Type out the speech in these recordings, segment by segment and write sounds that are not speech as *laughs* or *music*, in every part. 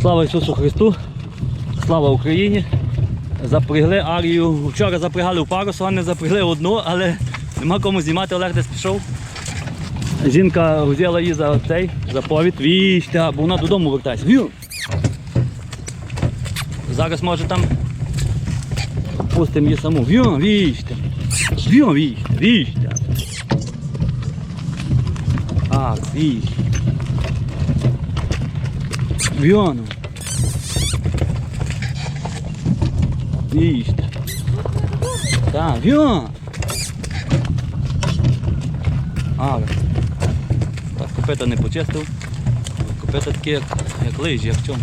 Слава Ісусу Христу! Слава Україні! Запрягли арію. Вчора запрягали в пару, сьогодні запрягли одну, але нема кому знімати, Олег десь пішов. Жінка взяла її за цей заповідь. Віщта, бо вона додому вертається. Вю! Зараз може там пустимо її саму. Вю, віщта. Вю, віщта, віщта. А, віщта. Вьону. Віщта. Так, вьон. А, так, копита не почистив. Копита такі, як, як лижі, як в чому.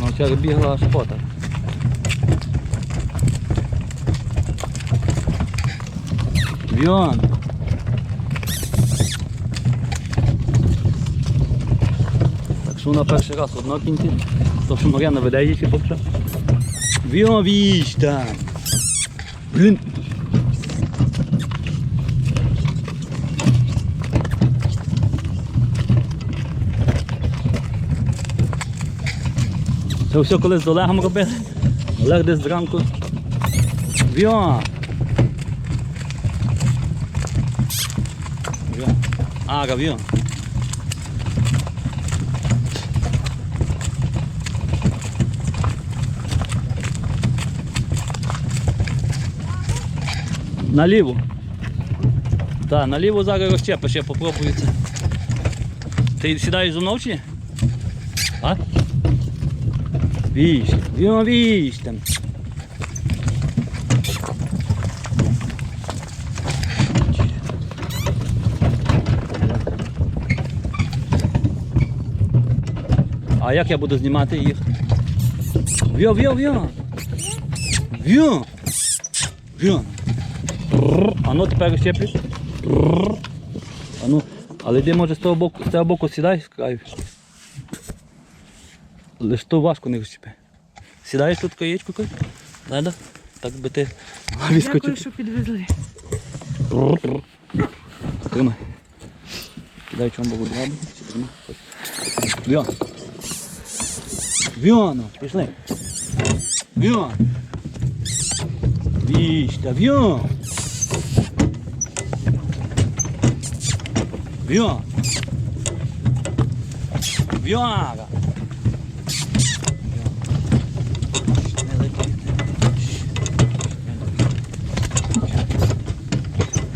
Ну, вчора бігла аж пота. Вьон. Так що вона перший раз одно кінці. То, що Мар'яна веде її ще попша. Вьон, віч там. Блін. Це все колись з Олегом робили. Олег десь зранку. Вьон. Вьон. Ага, вьон. Наліво. Так, наліво зараз розчепиш, я попробую це. Ти сідаєш зо мною чи? А? Вісь, він вісь там. А як я буду знімати їх? Вьо, вьо. Вьо. Вьо. Бррр. А ну тепер щеплю. Бррр. А ну, але йди може з того боку, з цього боку сідай краю. Лиш то важко не розчепи. Сідаєш тут каєчку кой? Надо? Так би ти Дякую, відскочив. що підвезли. Тримай. Кидай чому буду лабу. Віон. Віону, пішли. Віон. Вічта, віон. Віон. Віора.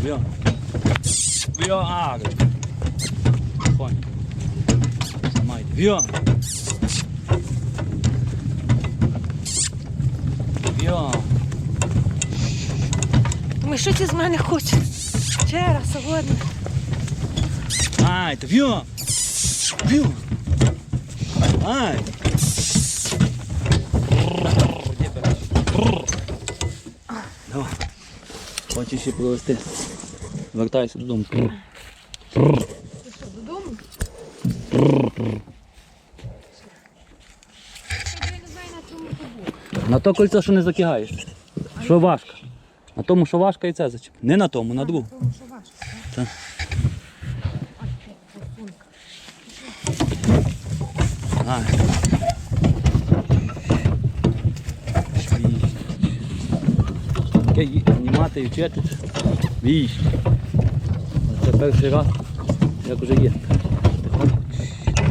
Віон. Віора. Конь. Самайте. Віон. Віон. Ми що ці з мене хочуть? Вчора, сьогодні. Ай, та віон. Віон. Ай. Давай. Хочеш ще провести. Вертайся додому. На то кольцо, що не закигаєш. Що важко. На тому, що важко, і це зачіп. Не на тому, на другу. Тому що важко. Так. Ай, форсунка. Ай. Таке знімати і вчити. Віщ. Це перший раз, як уже є.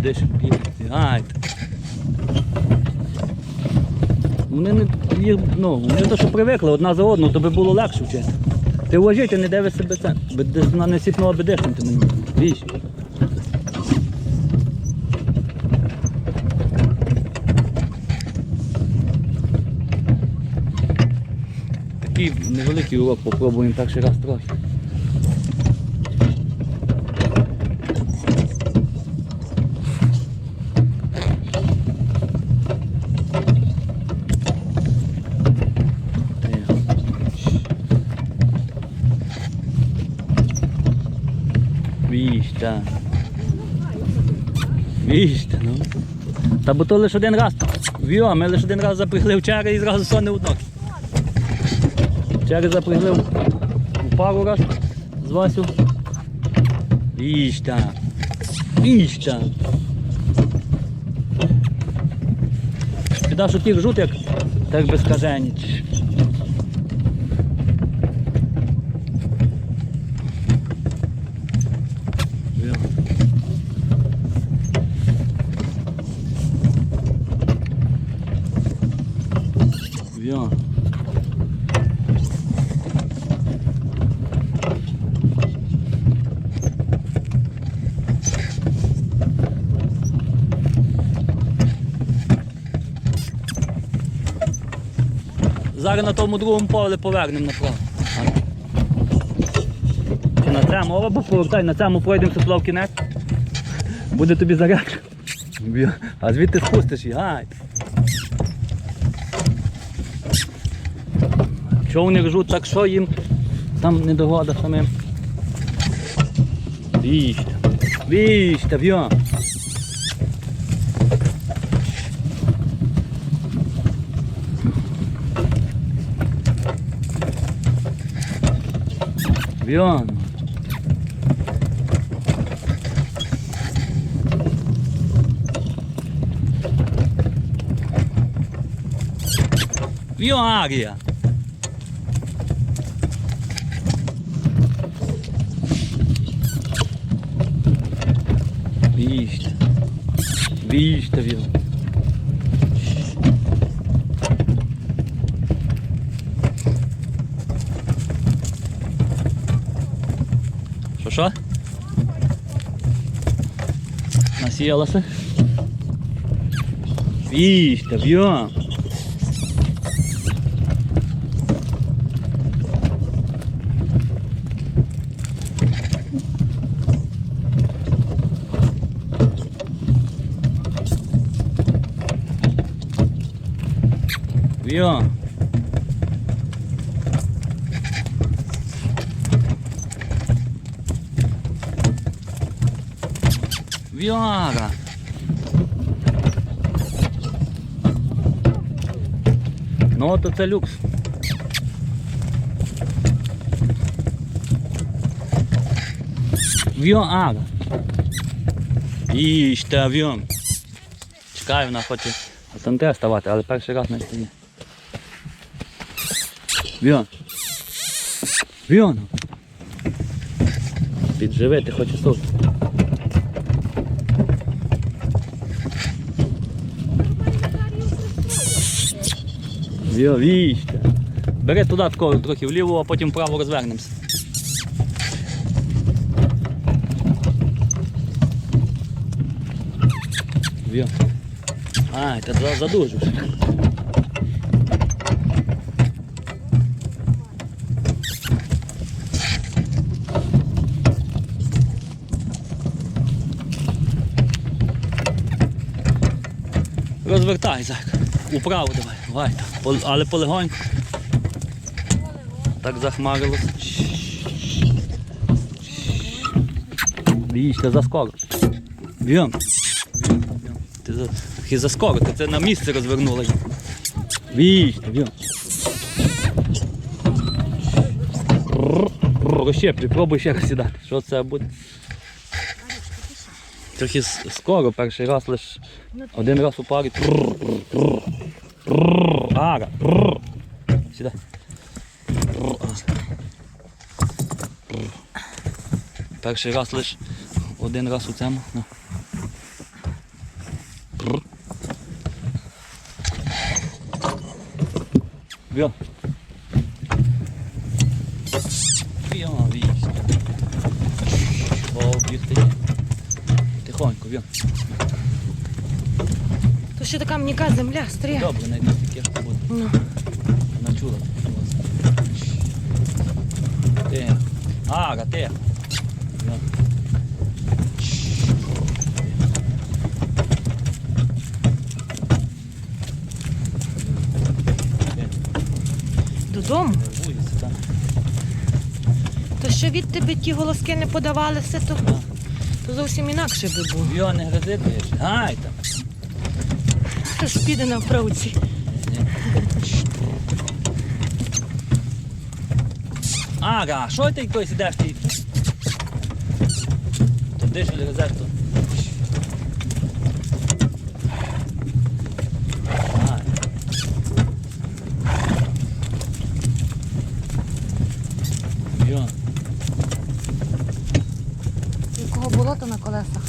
Десь бігати. Вони не їх, ну, вони те, що привикли одна за одну, то би було легше вчити. Ти вважайте, не дивиш себе це. Десь вона не сіпнула би дихнути мені. Віщ. Такий невеликий урок, попробуємо перший раз трохи. Віщта. Віщта, ну. Та бо то лише один раз. Віо, ми лише один раз запрягли вчора і зразу соне одно. Через запрягли в пару раз з Васю. Іч там. Іч там. Підав, що ті ржуть, як так безкажені. Зараз на тому другому полі повернемо направо. Чи на цьому, або повертай, на цьому пройдемо туди в кінець. Буде тобі зарядка. Б'я. А звідти спустиш її, гай. Що вони ржуть, так що їм там не догода самим. Віжте, віжте, в'йо. В'йо. В'йо, Арія. Віжте. Віжте, в'йо. Що що? Насіялася? Віжте, в'йо. В'йо. В'яра. Ну, то це люкс. В'яра. Їжте авіон. Чекаю, вона хоче треба ставати, але перший раз не стає. Віон. Віон. Підживити хоче тут. Віо. Бери туди тако, трохи вліво, а потім вправо розвернемося. Та за- задужу. Розвертай, зайка. Управо давай, давай. Але полегонько. Так захмарилось. Віще, заскоро. Б'єм. Ти за... Трохи заскоро, ти це на місце розвернула. Віще, б'єм. Розщеплю, пробуй ще раз сідати. Що це буде? Трохи скоро, перший раз лише один раз у парі. Ага. Тррр. Перший раз лише один раз у цьому. Бьо. Бьо, вісь. Тихонько, бьо. Ще така м'яка земля, стрія. Добре, найду таке буде. Ну. Вона чула. Тихо. Ага. Ну. Додому. То що від тебе ті голоски не подавалися, то, то зовсім інакше би було. Йо, не гризи, ти ж. Гай там. Хтось піде на вправці. Ага, що ти хтось сидиш ти? Туди ж гризеш тут. Ай.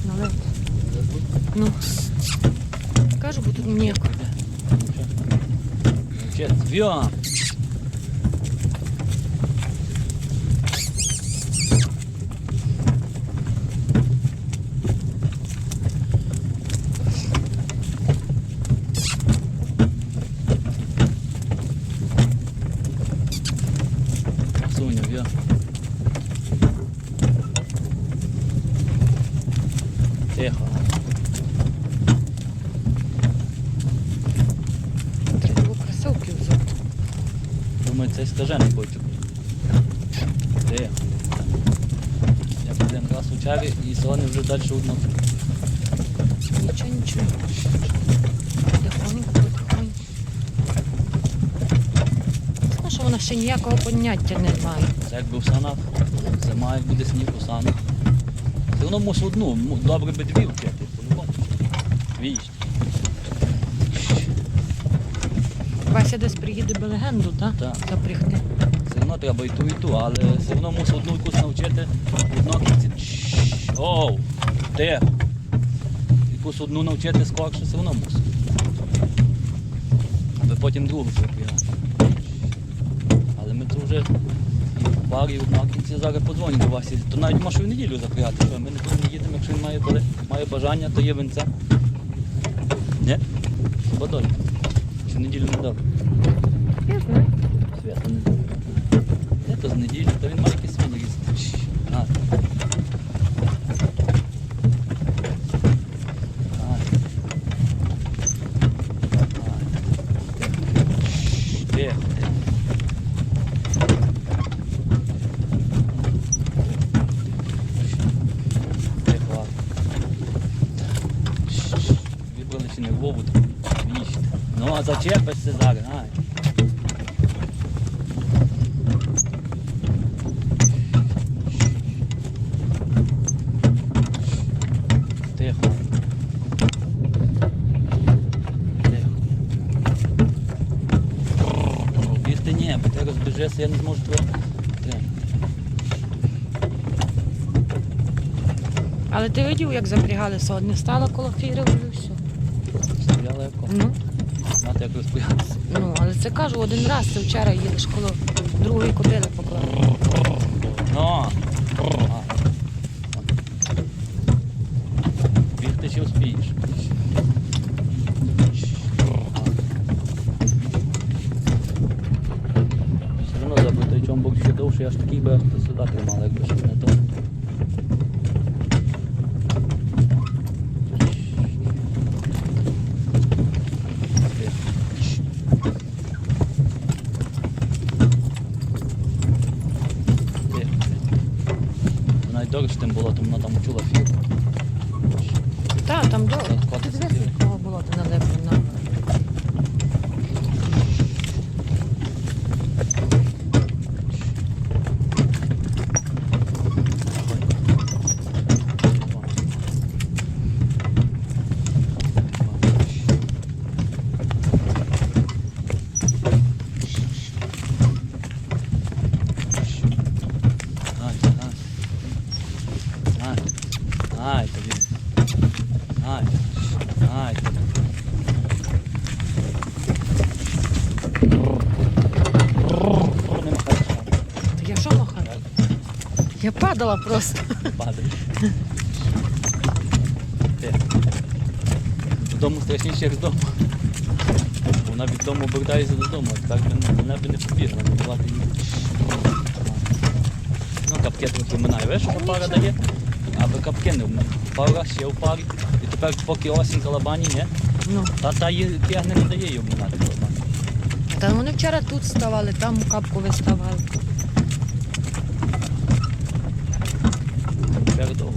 налити. Ну. Кажу, бо тут ніяко. Молодець. Віо. Соня, віо. Тихо. Треба було кросовки взяти. Думаю, це скажений котик. Де? Я один раз у чарі і сьогодні вже далі одно. Нічого, нічого. Потихоньку, потихоньку. Ну, що ніякого поняття не має. Це якби в санах. Зима, як буде сніг у санах. Все одно мусить одну, добре би дві вчити, по-любому. Вася десь приїде би легенду, так? Так. Запрягти. Все одно треба і ту, і ту, але все одно мусить одну якусь навчити. Одно кінці. Оу, тихо. Якусь одну навчити скорше, все одно мусить. Аби потім другу запрягати. Тут вже і в і в кінці зараз подзвонять до вас. То навіть можу в неділю запрягати, що ми ніколи не їдемо, якщо він має, коли має бажання, то є винця. Ні? Подоль. Чи неділю не добре? Я знаю. Свято не добре. Де то з неділі, то він має якийсь свій різний. А. А. А. Де? Де клас? Вибрали чи не Вову там. Віщ. Ну, а зачепишся зараз, ай. Тихо. Тихо. Бігти ні, бо ти розбіжешся, я не зможу тебе. Тихо. Але ти видів, як запрягали сьогодні? Стало коло фіри вже все. Стояла як ком. Ну, Знати, як розпоятися. ну, але це кажу один раз, ти вчора їдеш коло другої кобили поклав. Ну. А. Бігти ще успієш. Все одно забув той чомбок ще довше, я ж такий би сюди тримав, якби ще не то. Тихо. Навіть дорож тим було, тому вона там чула фір. Так, там добре. Там Ти котиться дивись, фір. якого було ти налеплено. Ай, ай. Ай. Ай, тобі. Ай. Ай. Не махай шапку, Та я що махаю? Я падала просто. падай. Ти. Додому страшніше, як вдома. Вона від дому обертається додому, так би вона би не побігла, не давати їй. Ну, капки трохи минає. Видиш, що пара дає? Аби капки не вмив. Пара ще в парі. І тепер поки осінь калабані, ні? Ну, Та та її тягне не дає їй обминати калабані. та вони вчора тут ставали, там капку виставали. Тепер довго.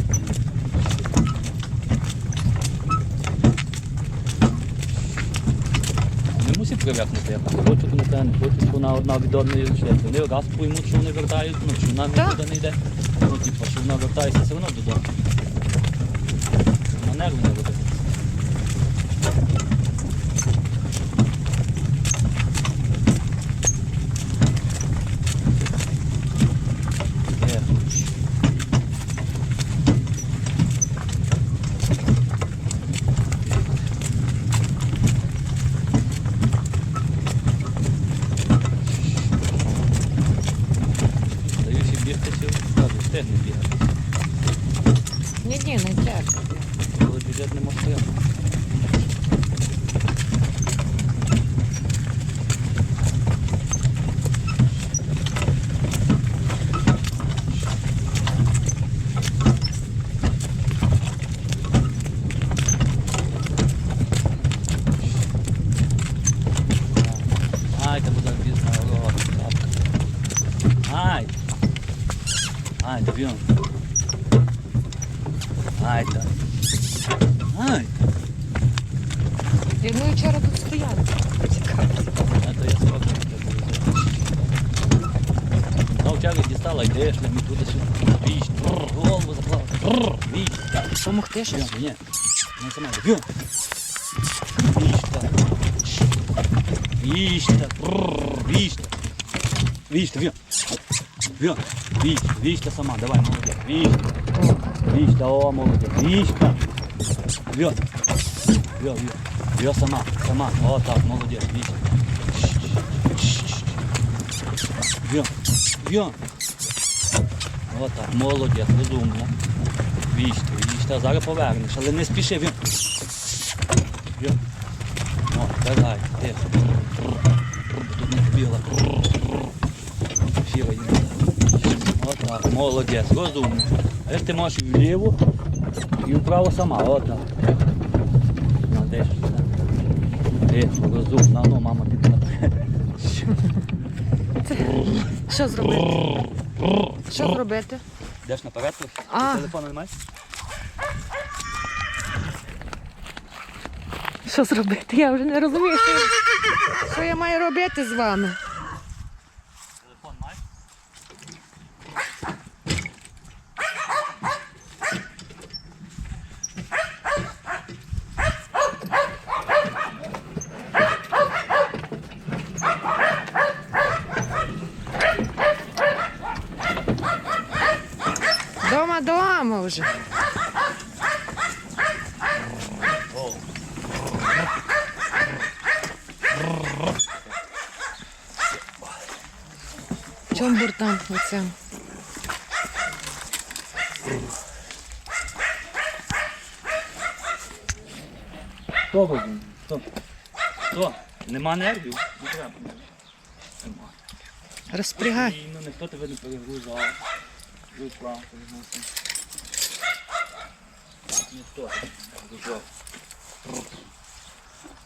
Мусить привикнути, як хочуть не те, не хочуть, вона одна від одної лише. Вони раз поймуть, що вони вертають, ну, що вона Так. нікуди не йде. Ну, типу, що вона вертається все одно додому. На нерви не робити. Ай, б'єм. Ай, так. Ай, Як ми вчора тут стояли. Цікаво. а то я скоро не буду. Ну, вчора дістала, йдеш, ми туди сюди. Віч, тррр, голову заклав. Тррр, віч. Помогти щось? Б'єм, ні. Не сама, б'єм. Віч, так. Віч, так. Тррр, віч, так. Віч, так, б'єм. Б'єм. Віч, віч, сама, давай, молодець. Віч, віста, о, молодець. Віч, так. Б'єм. Б'єм, б'єм. Б'єм сама, сама. О, так, молодець, віч. Б'єм, б'єм. О, так, молодець, розумно. Віч, віч, та зараз повернеш, але не спіши, б'єм. Б'єм. О, давай, тихо. Тут не побігла. Фіра. Отак, молодець, розумно. А якщо ти можеш і вліво, і вправо сама, отак. Це? Тихо, розумно, ну, мама, наперед. Що зробити? Що зробити? Йдеш наперед трохи? А. Телефон немає? Що зробити? Я вже не розумію, що, я- що я маю робити з вами. Дома вже. В буртан оце? Хто розуміє? Хто? Хто? Нема нервів? Не треба. Нема. Розпрягай. Ну ніхто тебе не перегружав. Руслан, перегрузив. Ніхто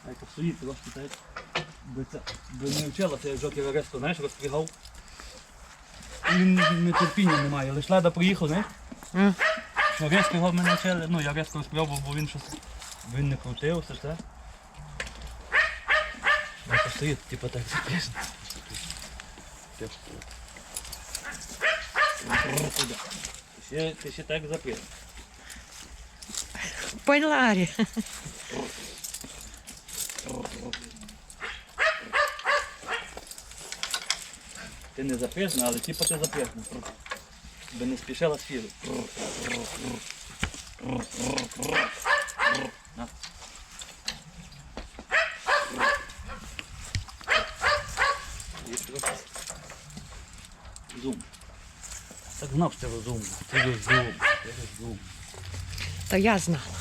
не то стоїть трошки, так? Би це, би не вчилася, як Жокер резко, знаєш, розпрягав. Він не терпіння немає, лиш леда приїхав, знаєш? М. Що резко його мене вчили, ну я резко розпрягав, бо він щось, він не крутився, все. А то стоїть, типу так запишно. Ти ще, ти ще так запряг. Пайларі. Ти не запряжна, але типу ти запряжна. Би не спішила з фіру. Зум. Так знав, що ти розумна. Ти розумна. Ти розумна. Та я знала.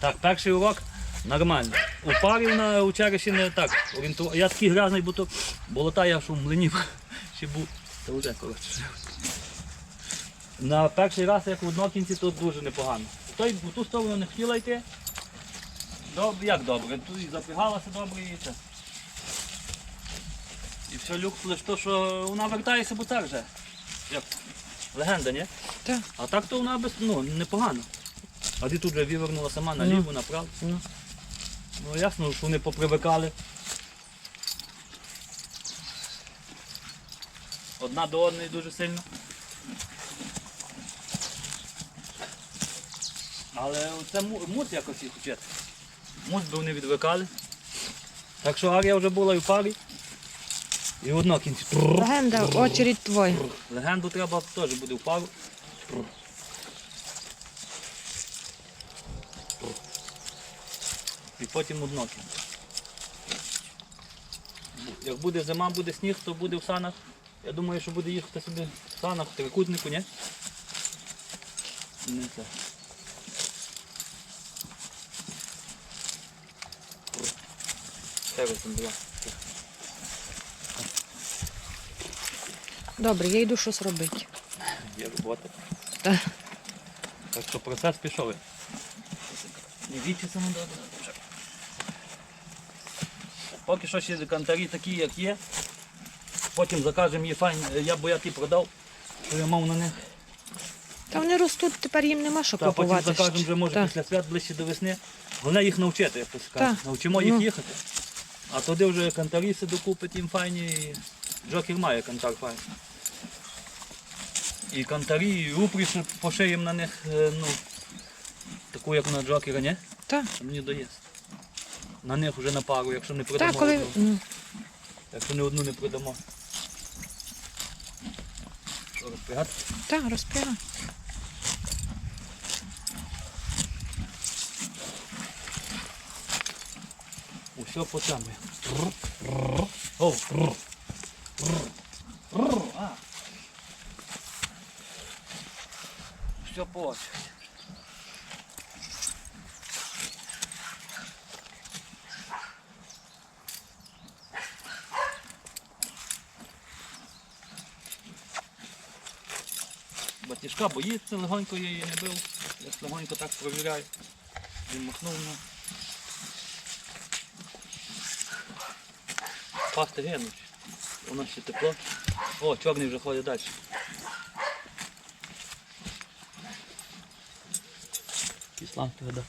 Так, перший урок нормально. У парі на училищі не так. орієнту- Я такий грязний, бо то болота я що в млині *laughs* ще був. Це вже коротше. На перший раз, як в однокінці, то дуже непогано. Той, в ту сторону не хотіла йти. Добре, як добре? Тут і запрягалася добре і це. І все люк лише то, що вона вертається, бо це вже. Як легенда, ні? Так. А так то вона без, ну, непогано. А ти тут вже вивернула сама наліво, направо. Ну. Ну ясно, що вони попривикали. Одна до одної дуже сильно. Але це му- мус якось їх вчити. Мус би вони відвикали. Так що Арія вже була і в парі. І в одно кінці. Легенда, очередь твоя. Легенду треба теж буде в пару. І потім однокі. Як буде зима, буде сніг, то буде в санах. Я думаю, що буде їхати собі в санах, в трикутнику, ні? Не це. Раз там два. Добре, я йду щось робити. Є робота. Так. Так що процес пішов. Не вічі саме добре. Поки що ще кантарі такі, як є. Потім закажемо її файн. Я бо я ті продав, що я мав на них. Та вони ростуть, тепер їм нема що Та потім купувати. закажемо ще. вже може Та. після свят ближче до весни. Головне їх навчити, як то скажуть. Так. Навчимо їх Ну. їхати. А туди вже кантаріси докупить їм файні. І... Джокер має кантар файний. І кантарі, і упріш пошиємо на них, е, ну, таку як на джокера, ні? Та. Це мені доїсть. На них вже на пару, якщо не продамо. Та, коли... ну, Якщо не одну не продамо. Що розпрягати? та, розпрягай. Усе по. О, Все очереді. Батішка боїться, легонько я її не бив. Я легонько так провіряю. Він махнув на. Пасти гинуть. Нас ще тепло. О, чорний вже ходить далі. Кислан вода.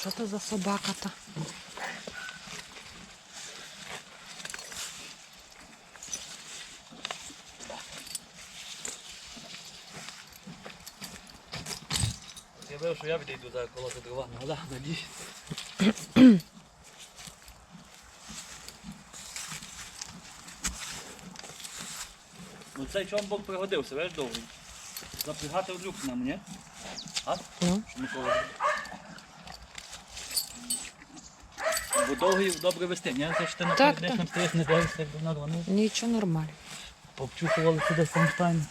Що це за собака та? Я вирішив, що я відійду зараз колоти дрова. Ну да, надіюсь. Цей чомбок пригодився, видиш довгий. Запрягати в люк нам, ні? А? Ну. Микола? Бо довгий добре вести, ні? Це ж ти на Так, передніх стоїш, не дивишся, як вона рванула. Нічого нормально. Повчухували сюди самштайн.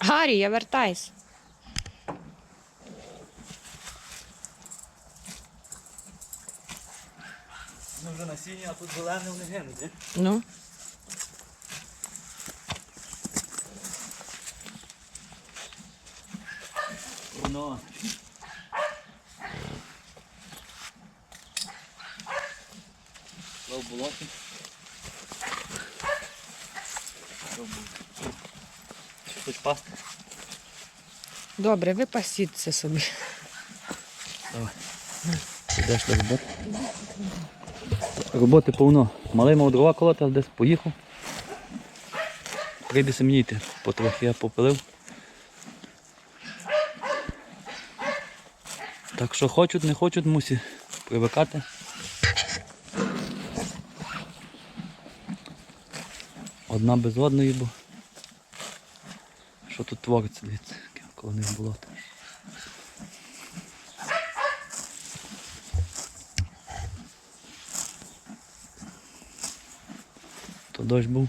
Гаррі, я вертаюсь. Ну насіння, а тут зелене вони гинуть, ні? Ну. Воно. Лов болоті. Що буде? Пасти? Добре, ви пасіться собі. Давай. Ідеш до роботи. Роботи повно. Малий мав дрова колоти, але десь поїхав. Прийдеться мені йти. Потрохи я попилив. Так що хочуть, не хочуть, мусять привикати. Одна без одної, бо що тут твориться, дивіться, коло них болото. dois bons.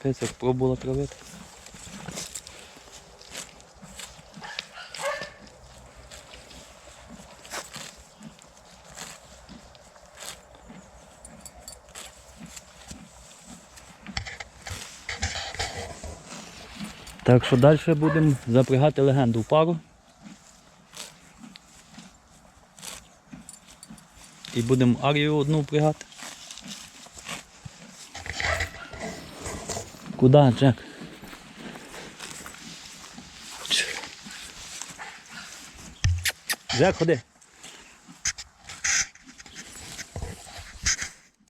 Pensa, pegou a bola outra vez. Так що далі будемо запрягати легенду в пару. І будемо арію одну впрягати. Куда, Джек? Джек, ходи.